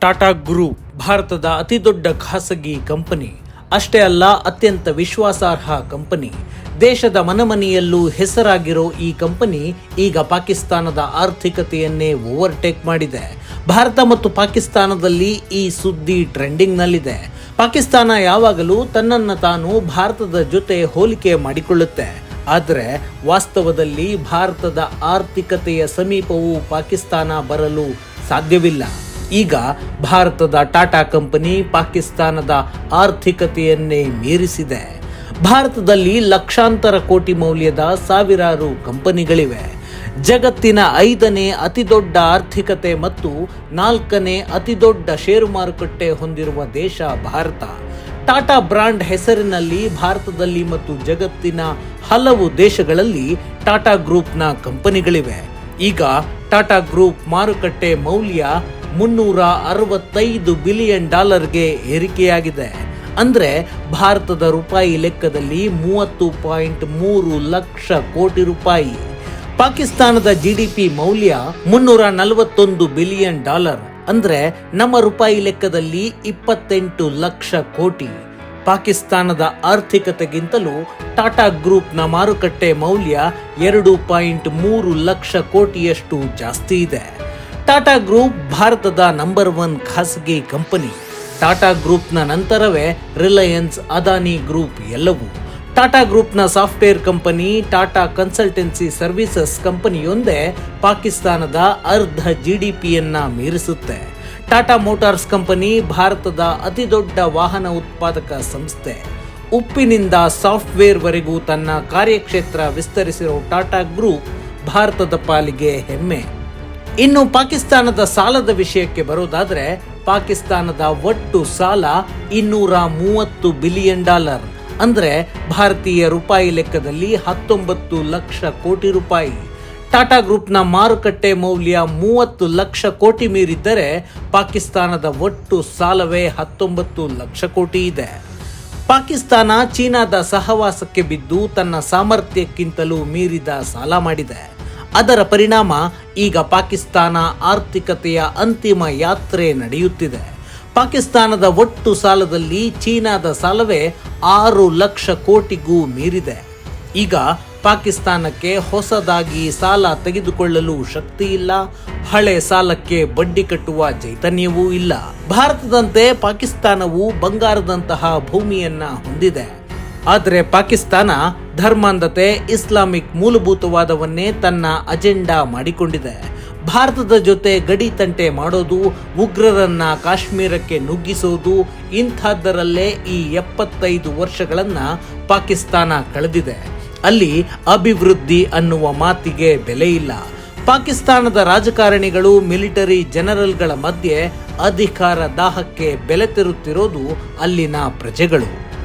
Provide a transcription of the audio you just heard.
Tata group ಭಾರತದ ಅತಿದೊಡ್ಡ ಖಾಸಗಿ ಕಂಪನಿ. ಅಷ್ಟೇ ಅಲ್ಲ, ಅತ್ಯಂತ ವಿಶ್ವಾಸಾರ್ಹ ಕಂಪನಿ. ದೇಶದ ಮನಮನೆಯಲ್ಲೂ ಹೆಸರಾಗಿರೋ ಈ ಕಂಪನಿ ಈಗ ಪಾಕಿಸ್ತಾನದ ಆರ್ಥಿಕತೆಯನ್ನೇ ಓವರ್ಟೇಕ್ ಮಾಡಿದೆ. ಭಾರತ ಮತ್ತು ಪಾಕಿಸ್ತಾನದಲ್ಲಿ ಈ ಸುದ್ದಿ ಟ್ರೆಂಡಿಂಗ್ನಲ್ಲಿದೆ. ಪಾಕಿಸ್ತಾನ ಯಾವಾಗಲೂ ತನ್ನನ್ನು ತಾನು ಭಾರತದ ಜೊತೆ ಹೋಲಿಕೆ ಮಾಡಿಕೊಳ್ಳುತ್ತೆ. ಆದರೆ ವಾಸ್ತವದಲ್ಲಿ ಭಾರತದ ಆರ್ಥಿಕತೆಯ ಸಮೀಪವೂ ಪಾಕಿಸ್ತಾನ ಬರಲು ಸಾಧ್ಯವಿಲ್ಲ. ಈಗ ಭಾರತದ ಟಾಟಾ ಕಂಪನಿ ಪಾಕಿಸ್ತಾನದ ಆರ್ಥಿಕತೆಯನ್ನೇ ಮೀರಿಸಿದೆ. ಭಾರತದಲ್ಲಿ ಲಕ್ಷಾಂತರ ಕೋಟಿ ಮೌಲ್ಯದ ಸಾವಿರಾರು ಕಂಪನಿಗಳಿವೆ. ಜಗತ್ತಿನ ಐದನೇ ಅತಿದೊಡ್ಡ ಆರ್ಥಿಕತೆ ಮತ್ತು ನಾಲ್ಕನೇ ಅತಿದೊಡ್ಡ ಷೇರು ಮಾರುಕಟ್ಟೆ ಹೊಂದಿರುವ ದೇಶ ಭಾರತ. ಟಾಟಾ ಬ್ರಾಂಡ್ ಹೆಸರಿನಲ್ಲಿ ಭಾರತದಲ್ಲಿ ಮತ್ತು ಜಗತ್ತಿನ ಹಲವು ದೇಶಗಳಲ್ಲಿ ಟಾಟಾ ಗ್ರೂಪ್ನ ಕಂಪನಿಗಳಿವೆ. ಈಗ ಟಾಟಾ ಗ್ರೂಪ್ ಮಾರುಕಟ್ಟೆ ಮೌಲ್ಯ ಮುನ್ನೂರ ಅರವತ್ತೈದು ಬಿಲಿಯನ್ ಡಾಲರ್ಗೆ ಏರಿಕೆಯಾಗಿದೆ. ಅಂದ್ರೆ ಭಾರತದ ರೂಪಾಯಿ ಲೆಕ್ಕದಲ್ಲಿ ಮೂವತ್ತು ಪಾಯಿಂಟ್ ಮೂರು ಲಕ್ಷ ಕೋಟಿ ರೂಪಾಯಿ. ಪಾಕಿಸ್ತಾನದ ಜಿಡಿಪಿ ಮೌಲ್ಯ ಮುನ್ನೂರ ನಲವತ್ತೊಂದು ಬಿಲಿಯನ್ ಡಾಲರ್. ಅಂದ್ರೆ ನಮ್ಮ ರೂಪಾಯಿ ಲೆಕ್ಕದಲ್ಲಿ ಇಪ್ಪತ್ತೆಂಟು ಲಕ್ಷ ಕೋಟಿ. ಪಾಕಿಸ್ತಾನದ ಆರ್ಥಿಕತೆಗಿಂತಲೂ ಟಾಟಾ ಗ್ರೂಪ್ನ ಮಾರುಕಟ್ಟೆ ಮೌಲ್ಯ ಎರಡು ಪಾಯಿಂಟ್ ಮೂರು ಲಕ್ಷ ಕೋಟಿಯಷ್ಟು ಜಾಸ್ತಿ ಇದೆ. ಟಾಟಾ ಗ್ರೂಪ್ ಭಾರತದ ನಂಬರ್ ಒನ್ ಖಾಸಗಿ ಕಂಪನಿ. ಟಾಟಾ ಗ್ರೂಪ್ನ ನಂತರವೇ ರಿಲಯನ್ಸ್ ಅದಾನಿ ಗ್ರೂಪ್ ಎಲ್ಲವೂ. ಟಾಟಾ ಗ್ರೂಪ್ನ software company, Tata consultancy services ಕಂಪನಿಯೊಂದೇ ಪಾಕಿಸ್ತಾನದ ಅರ್ಧ ಜಿಡಿಪಿಯನ್ನ ಮೀರಿಸುತ್ತೆ. ಟಾಟಾ ಮೋಟಾರ್ಸ್ ಕಂಪನಿ ಭಾರತದ ಅತಿದೊಡ್ಡ ವಾಹನ ಉತ್ಪಾದಕ ಸಂಸ್ಥೆ. ಉಪ್ಪಿನಿಂದ ಸಾಫ್ಟ್ವೇರ್ವರೆಗೂ ತನ್ನ ಕಾರ್ಯಕ್ಷೇತ್ರ ವಿಸ್ತರಿಸಿರೋ ಟಾಟಾ ಗ್ರೂಪ್ ಭಾರತದ ಪಾಲಿಗೆ ಹೆಮ್ಮೆ. ಇನ್ನು ಪಾಕಿಸ್ತಾನದ ಸಾಲದ ವಿಷಯಕ್ಕೆ ಬರೋದಾದ್ರೆ, ಪಾಕಿಸ್ತಾನದ ಒಟ್ಟು ಸಾಲ ಇನ್ನೂರ ಮೂವತ್ತು ಬಿಲಿಯನ್ ಡಾಲರ್. ಅಂದ್ರೆ ಭಾರತೀಯ ರೂಪಾಯಿ ಲೆಕ್ಕದಲ್ಲಿ ಹತ್ತೊಂಬತ್ತು ಲಕ್ಷ ಕೋಟಿ ರೂಪಾಯಿ. ಟಾಟಾ ಗ್ರೂಪ್ನ ಮಾರುಕಟ್ಟೆ ಮೌಲ್ಯ ಮೂವತ್ತು ಲಕ್ಷ ಕೋಟಿ ಮೀರಿದ್ದರೆ ಪಾಕಿಸ್ತಾನದ ಒಟ್ಟು ಸಾಲವೇ ಹತ್ತೊಂಬತ್ತು ಲಕ್ಷ ಕೋಟಿ ಇದೆ. ಪಾಕಿಸ್ತಾನ ಚೀನಾದ ಸಹವಾಸಕ್ಕೆ ಬಿದ್ದು ತನ್ನ ಸಾಮರ್ಥ್ಯಕ್ಕಿಂತಲೂ ಮೀರಿದ ಸಾಲ ಮಾಡಿದೆ. ಅದರ ಪರಿಣಾಮ ಈಗ ಪಾಕಿಸ್ತಾನ ಆರ್ಥಿಕತೆಯ ಅಂತಿಮ ಯಾತ್ರೆ ನಡೆಯುತ್ತಿದೆ. ಪಾಕಿಸ್ತಾನದ ಒಟ್ಟು ಸಾಲದಲ್ಲಿ ಚೀನಾದ ಸಾಲವೇ ಆರು ಲಕ್ಷ ಕೋಟಿಗೂ ಮೀರಿದೆ. ಈಗ ಪಾಕಿಸ್ತಾನಕ್ಕೆ ಹೊಸದಾಗಿ ಸಾಲ ತೆಗೆದುಕೊಳ್ಳಲು ಶಕ್ತಿ ಇಲ್ಲ, ಹಳೆ ಸಾಲಕ್ಕೆ ಬಡ್ಡಿ ಕಟ್ಟುವ ಚೈತನ್ಯವೂ ಇಲ್ಲ. ಭಾರತದಂತೆ ಪಾಕಿಸ್ತಾನವು ಬಂಗಾರದಂತಹ ಭೂಮಿಯನ್ನ ಹೊಂದಿದೆ. ಆದರೆ ಪಾಕಿಸ್ತಾನ ಧರ್ಮಾಂಧತೆ, ಇಸ್ಲಾಮಿಕ್ ಮೂಲಭೂತವಾದವನ್ನೇ ತನ್ನ ಅಜೆಂಡಾ ಮಾಡಿಕೊಂಡಿದೆ. ಭಾರತದ ಜೊತೆ ಗಡಿ ತಂಟೆ ಮಾಡೋದು, ಉಗ್ರರನ್ನ ಕಾಶ್ಮೀರಕ್ಕೆ ನುಗ್ಗಿಸೋದು, ಇಂಥದ್ದರಲ್ಲೇ ಈ ಎಪ್ಪತ್ತೈದು ವರ್ಷಗಳನ್ನ ಪಾಕಿಸ್ತಾನ ಕಳೆದಿದೆ. ಅಲ್ಲಿ ಅಭಿವೃದ್ಧಿ ಅನ್ನುವ ಮಾತಿಗೆ ಬೆಲೆ ಇಲ್ಲ. ಪಾಕಿಸ್ತಾನದ ರಾಜಕಾರಣಿಗಳು, ಮಿಲಿಟರಿ ಜನರಲ್ಗಳ ಮಧ್ಯೆ ಅಧಿಕಾರ ದಾಹಕ್ಕೆ ಬೆಲೆ ತೆರುತ್ತಿರೋದು ಅಲ್ಲಿನ ಪ್ರಜೆಗಳು.